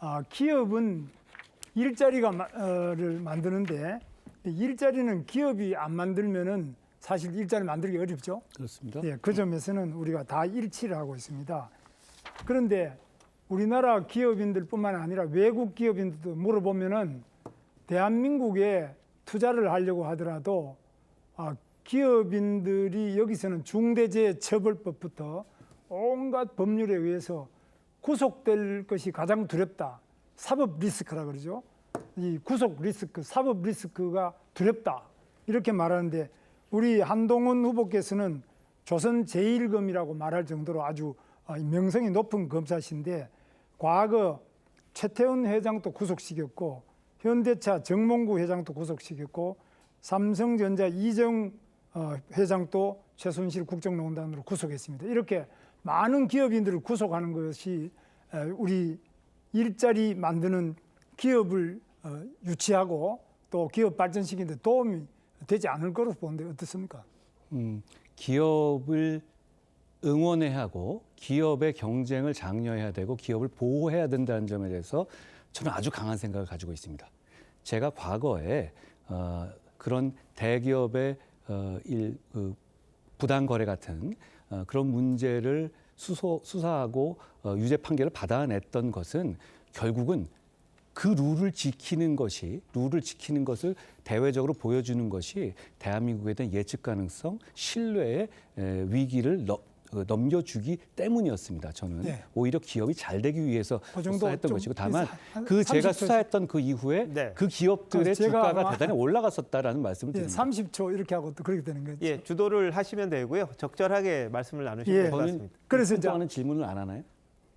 아, 기업은 일자리가 를 만드는데 일자리는 기업이 안 만들면은 사실 일자리 만들기 어렵죠. 그렇습니다. 예, 그 점에서는 우리가 다 일치를 하고 있습니다. 그런데 우리나라 기업인들뿐만 아니라 외국 기업인들도 물어보면은 대한민국에 투자를 하려고 하더라도 아, 기업인들이 여기서는 중대재해처벌법부터 온갖 법률에 의해서 구속될 것이 가장 두렵다. 사법 리스크라 그러죠. 이 구속 리스크, 사법 리스크가 두렵다. 이렇게 말하는데 우리 한동훈 후보께서는 조선 제1검이라고 말할 정도로 아주 어, 명성이 높은 검사신데 과거 최태원 회장도 구속시켰고 현대차 정몽구 회장도 구속시켰고 삼성전자 이정 어, 회장도 최순실 국정농단으로 구속했습니다. 이렇게 많은 기업인들을 구속하는 것이 에, 우리 일자리 만드는 기업을 어, 유치하고 또 기업 발전시키는 데 도움이 되지 않을 거로 보는데 어떻습니까? 음, 기업을 응원해야 하고 기업의 경쟁을 장려해야 되고 기업을 보호해야 된다는 점에 대해서 저는 아주 강한 생각을 가지고 있습니다. 제가 과거에 어, 그런 대기업의 어, 일, 그 부당 거래 같은 어, 그런 문제를 수소, 수사하고 어, 유죄 판결을 받아냈던 것은 결국은 그 룰을 지키는 것이 룰을 지키는 것을 대외적으로 보여주는 것이 대한민국에 대한 예측 가능성, 신뢰의 에, 위기를 넘, 어, 넘겨주기 때문이었습니다. 저는 네. 오히려 기업이 잘 되기 위해서 그 수사했던 좀 것이고 다만 한 그 제가 30초 수사했던 그 이후에 네. 그 기업들의 주가가 아마- 대단히 올라갔었다라는 말씀을 예, 드립니다. 30초 이렇게 하고 또 그렇게 되는 거죠. 예, 주도를 하시면 되고요. 적절하게 말씀을 나누시면 예. 될것 저는 같습니다. 그래서 이제- 동안은 질문을 안 하나요?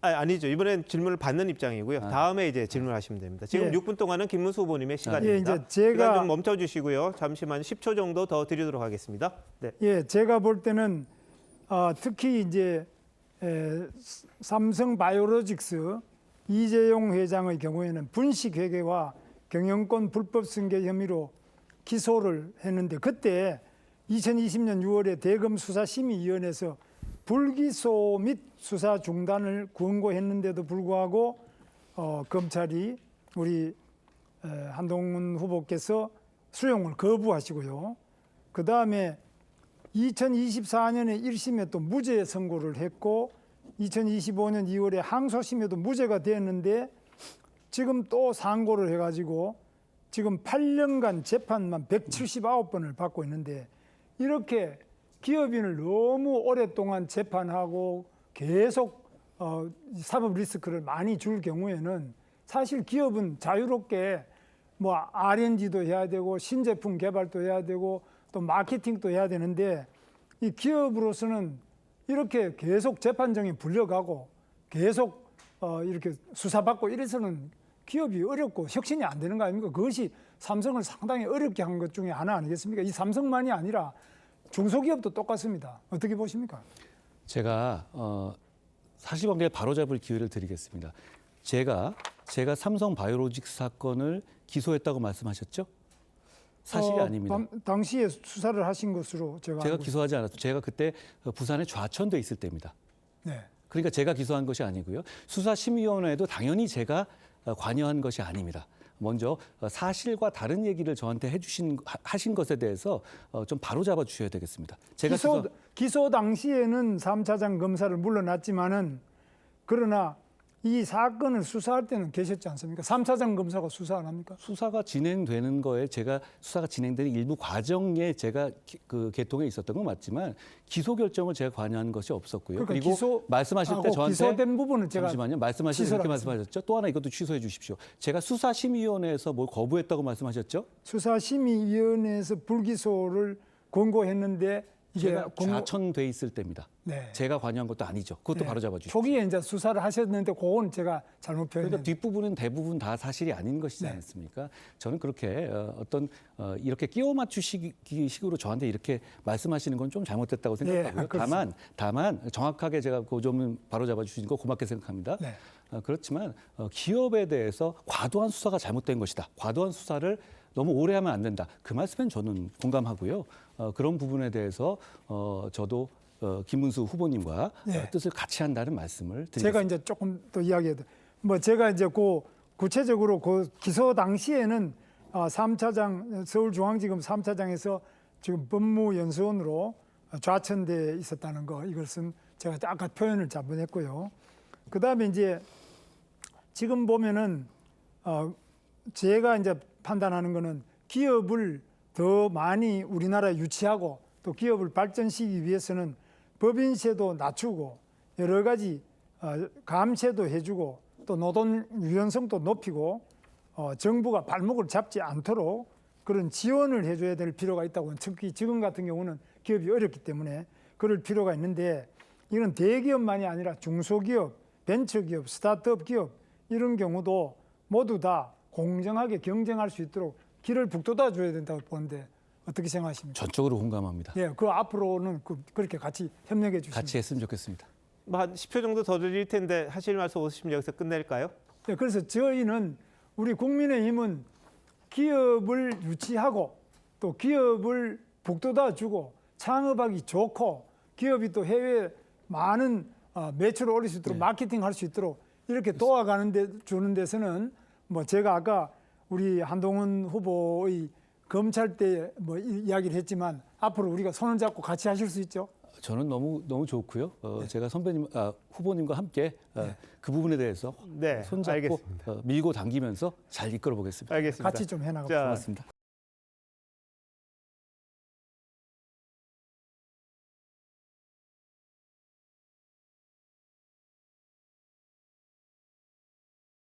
아, 아니죠. 이번엔 질문을 받는 입장이고요. 아. 다음에 이제 질문하시면 됩니다. 지금 예. 6분 동안은 김문수 후보님의 시간입니다. 예, 이제 시간 제가- 좀 멈춰 주시고요. 잠시만 10초 정도 더 드리도록 하겠습니다. 네. 예, 제가 볼 때는 어, 특히 이제 에, 삼성 바이오로직스 이재용 회장의 경우에는 분식 회계와 경영권 불법 승계 혐의로 기소를 했는데 그때 2020년 6월에 대검 수사심의위원회에서 불기소 및 수사 중단을 권고했는데도 불구하고 어, 검찰이 우리 에, 한동훈 후보께서 수용을 거부하시고요. 그 다음에 2024년에 1심에 또 무죄 선고를 했고 2025년 2월에 항소심에도 무죄가 됐는데 지금 또 상고를 해가지고 지금 8년간 재판만 179번을 받고 있는데 이렇게 기업인을 너무 오랫동안 재판하고 계속 어, 사법 리스크를 많이 줄 경우에는 사실 기업은 자유롭게 뭐 R&D도 해야 되고 신제품 개발도 해야 되고 또 마케팅도 해야 되는데 이 기업으로서는 이렇게 계속 재판정에 불려가고 계속 어, 이렇게 수사받고 이래서는 기업이 어렵고 혁신이 안 되는 거 아닙니까? 그것이 삼성을 상당히 어렵게 한 것 중에 하나 아니겠습니까? 이 삼성만이 아니라 중소기업도 똑같습니다. 어떻게 보십니까? 제가 어, 사실관계 바로잡을 기회를 드리겠습니다. 제가 제가 삼성 바이오로직스 사건을 기소했다고 말씀하셨죠? 사실이 어, 아닙니다. 당- 당시에 수사를 하신 것으로 제가, 제가 기소하지 않았고 제가 그때 어, 부산에 좌천돼 있을 때입니다. 네. 그러니까 제가 기소한 것이 아니고요. 수사심의위원회도 당연히 제가 어, 관여한 것이 아닙니다. 먼저 어, 사실과 다른 얘기를 저한테 해주신 하- 하신 것에 대해서 어, 좀 바로 잡아 주셔야 되겠습니다. 제가 기소, 기소- 당시에는 삼차장 검사를 물러났지만은 그러나 이 사건을 수사할 때는 계셨지 않습니까? 삼차장 검사가 수사 안 합니까? 수사가 진행되는 거에 제가 수사가 진행되는 일부 과정에 제가 기- 그 개통에 있었던 건 맞지만 기소 결정을 제가 관여한 것이 없었고요. 그러니까 그리고 기소- 말씀하실 때 저한테 기소된 부분은 제가 잠시만요. 말씀하실 때 하겠습니다. 말씀하셨죠. 또 하나 이것도 취소해 주십시오. 제가 수사심의위원회에서 뭘 거부했다고 말씀하셨죠? 수사심의위원회에서 불기소를 권고했는데 이게 제가 권고- 좌천돼 있을 때입니다. 네. 제가 관여한 것도 아니죠. 그것도 네. 바로 잡아 주십시오. 초기에 이제 수사를 하셨는데 그건 제가 잘못 그러니까 표현했는데 뒷부분은 대부분 다 사실이 아닌 것이지 네. 않습니까? 저는 그렇게 어, 어떤 어, 이렇게 끼워 맞추시기 식으로 저한테 이렇게 말씀하시는 건 좀 잘못됐다고 생각하고요. 그렇습니다. 다만 다만 정확하게 제가 그 점은 바로 잡아 주신 거 고맙게 생각합니다. 네. 어, 그렇지만 어, 기업에 대해서 과도한 수사가 잘못된 것이다. 과도한 수사를 너무 오래 하면 안 된다. 그 말씀엔 저는 공감하고요. 어, 그런 부분에 대해서 어, 저도 어, 김문수 후보님과 네. 어, 뜻을 같이 한다는 말씀을 드리겠습니다. 제가 이제 조금 더 이야기해도 뭐 제가 이제 그 구체적으로 그 기소 당시에는 아, 3차장 서울중앙지검 3차장에서 지금 법무연수원으로 좌천돼 있었다는 거 이것은 제가 아까 표현을 잘못했고요. 그다음에 이제 지금 보면은 어, 제가 이제 판단하는 거는 기업을 더 많이 우리나라에 유치하고 또 기업을 발전시키기 위해서는 법인세도 낮추고 여러 가지 어, 감세도 해주고 또 노동 유연성도 높이고 어, 정부가 발목을 잡지 않도록 그런 지원을 해줘야 될 필요가 있다고 특히 지금 같은 경우는 기업이 어렵기 때문에 그럴 필요가 있는데 이건 대기업만이 아니라 중소기업, 벤처기업, 스타트업 기업 이런 경우도 모두 다 공정하게 경쟁할 수 있도록 길을 북돋아 줘야 된다고 보는데 어떻게 생각하십니까? 전적으로 공감합니다. 예, 그 앞으로는 그, 그렇게 같이 협력해 주시면 같이 했으면 좋겠습니다. 뭐한 10초 정도 더 드릴 텐데 하실 말씀 없으시면 여기서 끝낼까요? 예, 그래서 저희는 우리 국민의힘은 기업을 유치하고 또 기업을 북돋아 주고 창업하기 좋고 기업이 또 해외 많은 어, 매출을 올릴 수 있도록 네. 마케팅 할 수 있도록 이렇게 도와가는 데 주는 데서는 뭐 제가 아까 우리 한동훈 후보의 검찰 때 뭐 이야기를 했지만 앞으로 우리가 손을 잡고 같이 하실 수 있죠. 저는 너무 너무 좋고요. 어, 제가 선배님 아, 후보님과 함께 어, 그 부분에 대해서 네, 손잡고 알겠습니다. 어, 밀고 당기면서 잘 이끌어 보겠습니다. 알겠습니다. 같이 좀 해나가. 자, 고맙습니다.